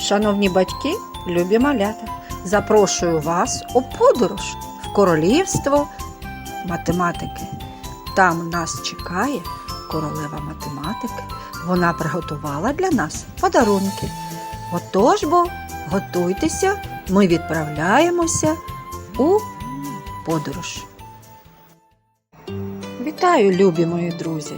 Шановні батьки, любі малята, запрошую вас у подорож в королівство математики. Там нас чекає королева математики. Вона приготувала для нас подарунки. Отож бо готуйтеся, ми відправляємося у подорож. Вітаю, любі мої друзі!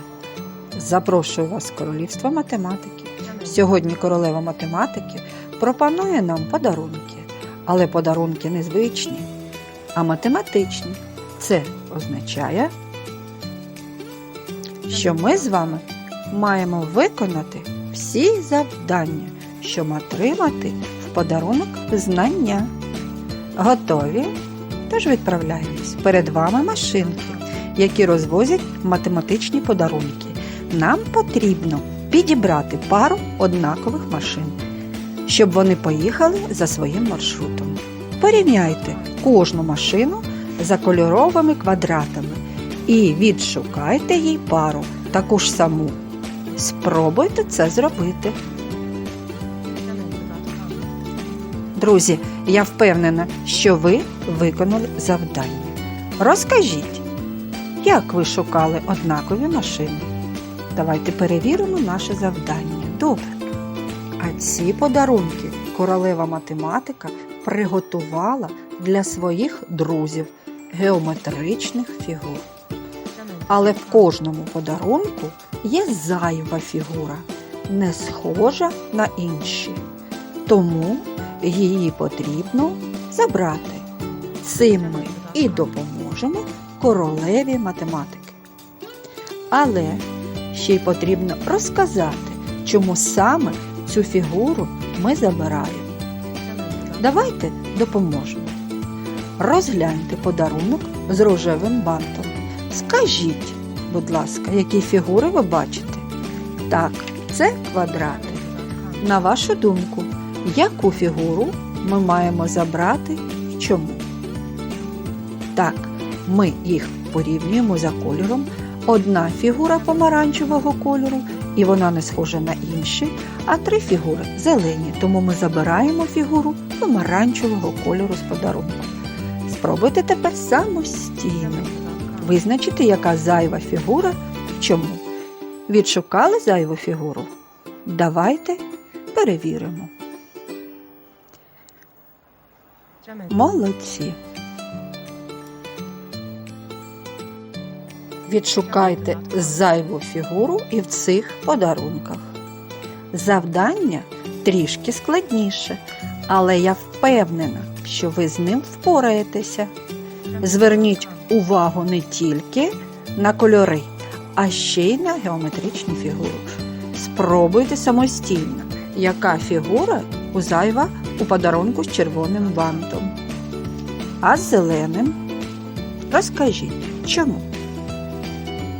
Запрошую вас в королівство математики. Сьогодні королева математики пропонує нам подарунки, але подарунки не звичні, а математичні. Це означає, що ми з вами маємо виконати всі завдання, щоб отримати в подарунок знання. Готові? Тож відправляємось. Перед вами машинки, які розвозять математичні подарунки. Нам потрібно підібрати пару однакових машин, щоб вони поїхали за своїм маршрутом. Порівняйте кожну машину за кольоровими квадратами і відшукайте їй пару таку ж саму. Спробуйте це зробити. Друзі, я впевнена, що ви виконали завдання. Розкажіть, як ви шукали однакові машини? Давайте перевіримо наше завдання. Добре. А ці подарунки королева математика приготувала для своїх друзів геометричних фігур. Але в кожному подарунку є зайва фігура, не схожа на інші. Тому її потрібно забрати. Цим ми і допоможемо королеві математики. Але ще й потрібно розказати, чому саме цю фігуру ми забираємо. Давайте допоможемо. Розгляньте подарунок з рожевим бантом. Скажіть, будь ласка, які фігури ви бачите? Так, це квадрати. На вашу думку, яку фігуру ми маємо забрати і чому? Так, ми їх порівнюємо за кольором. Одна фігура помаранчевого кольору, і вона не схожа на інші, а три фігури зелені, тому ми забираємо фігуру помаранчевого кольору з подарунку. Спробуйте тепер самостійно визначити, яка зайва фігура і чому. Відшукали зайву фігуру? Давайте перевіримо. Молодці. Відшукайте зайву фігуру і в цих подарунках. Завдання трішки складніше, але я впевнена, що ви з ним впораєтеся. Зверніть увагу не тільки на кольори, а ще й на геометричні фігури. Спробуйте самостійно, яка фігура у зайва у подарунку з червоним бантом. А з зеленим розкажіть, чому?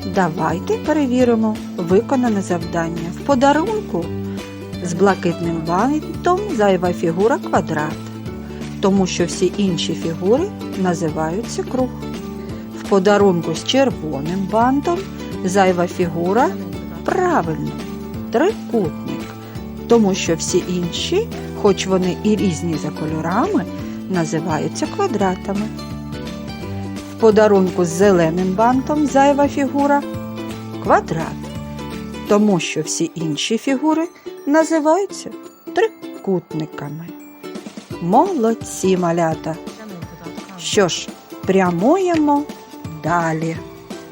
Давайте перевіримо виконане завдання. В подарунку з блакитним бантом зайва фігура квадрат, тому що всі інші фігури називаються круг. В подарунку з червоним бантом зайва фігура правильно трикутник, тому що всі інші, хоч вони і різні за кольорами, називаються квадратами. Подарунку з зеленим бантом зайва фігура квадрат, тому що всі інші фігури називаються трикутниками. Молодці малята! Що ж, прямуємо далі.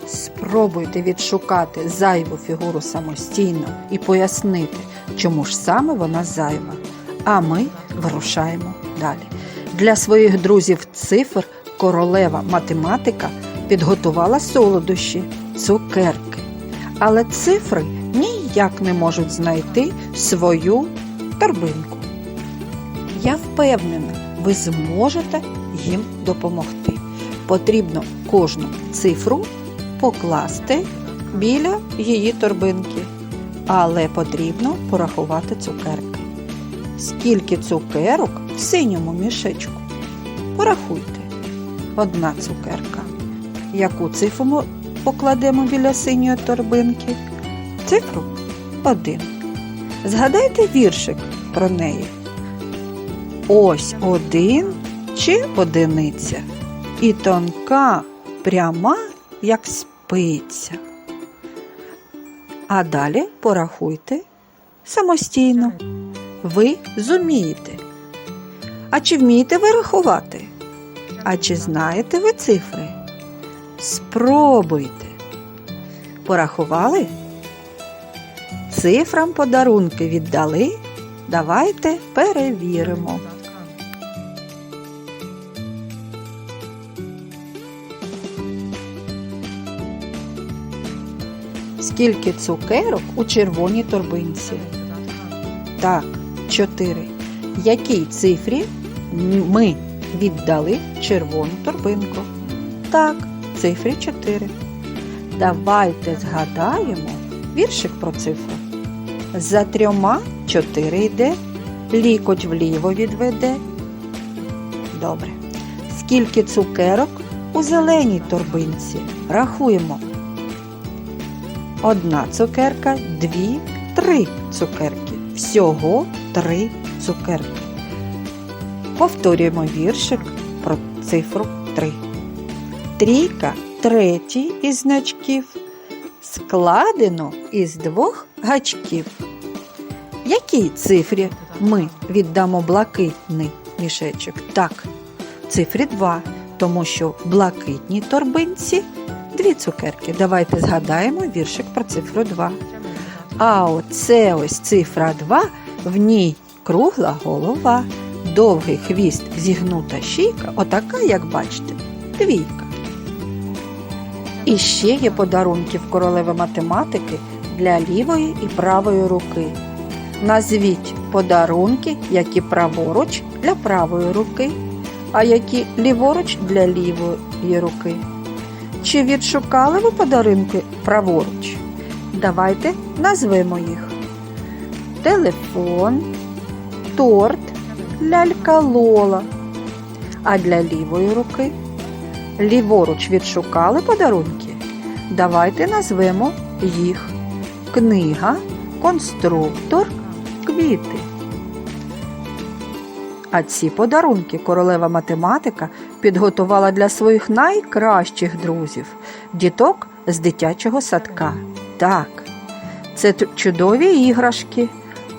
Спробуйте відшукати зайву фігуру самостійно і пояснити, чому ж саме вона зайва. А ми вирушаємо далі. Для своїх друзів цифр королева математика підготувала солодощі, цукерки. Але цифри ніяк не можуть знайти свою торбинку. Я впевнена, ви зможете їм допомогти. Потрібно кожну цифру покласти біля її торбинки, але потрібно порахувати цукерки. Скільки цукерок в синьому мішечку? Порахуйте. Одна цукерка. Яку цифру ми покладемо біля синьої торбинки? Цифру один. Згадайте віршик про неї. Ось один чи одиниця. І тонка, пряма, як спиця. А далі порахуйте самостійно. Ви зумієте. А чи вмієте ви рахувати? А чи знаєте ви цифри? Спробуйте. Порахували? Цифрам подарунки віддали? Давайте перевіримо. Скільки цукерок у червоній торбинці? Так, чотири. Якій цифрі ми віддали червону торбинку? Так, цифрі 4. Давайте згадаємо віршик про цифру. За трьома 4 йде, лікоть вліво відведе. Добре. Скільки цукерок у зеленій торбинці? Рахуємо. Одна цукерка, дві, три цукерки. Всього три цукерки. Повторюємо віршик про цифру 3. Трійка третій із значків. Складено із двох гачків. Якій цифрі ми віддамо блакитний мішечок? Так, цифрі 2, тому що в блакитній торбинці дві цукерки. Давайте згадаємо віршик про цифру 2. А оце ось цифра 2, в ній кругла голова, довгий хвіст, зігнута шийка, отака, як бачите, двійка. І ще є подарунки в королеви математики для лівої і правої руки. Назвіть подарунки, які праворуч для правої руки, а які ліворуч для лівої руки. Чи відшукали ви подарунки праворуч? Давайте назвемо їх: телефон, торт, лялька Лола. А для лівої руки ліворуч відшукали подарунки? Давайте назвемо їх книга, конструктор, квіти. А ці подарунки королева математика підготувала для своїх найкращих друзів діток з дитячого садка. Так, це чудові іграшки,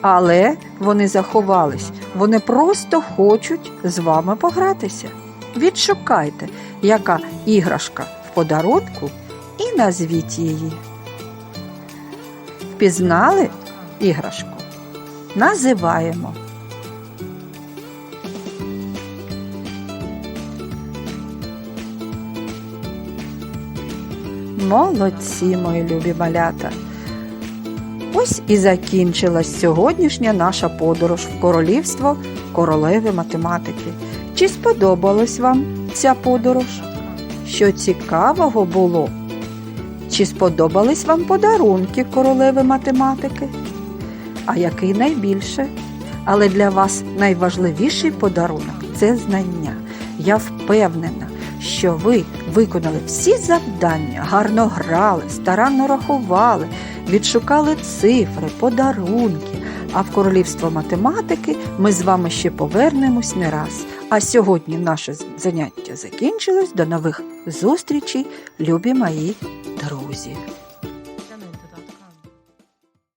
але вони заховались. Вони просто хочуть з вами погратися. Відшукайте, яка іграшка в подарунку, і назвіть її. Впізнали іграшку? Називаємо. Молодці, мої любі малята. Ось і закінчилась сьогоднішня наша подорож в королівство королеви математики. Чи сподобалась вам ця подорож? Що цікавого було? Чи сподобались вам подарунки королеви математики? А який найбільше? Але для вас найважливіший подарунок це знання. Я впевнена, що ви виконали всі завдання, гарно грали, старанно рахували, відшукали цифри, подарунки. А в королівство математики ми з вами ще повернемось не раз. А сьогодні наше заняття закінчилось. До нових зустрічей, любі мої друзі!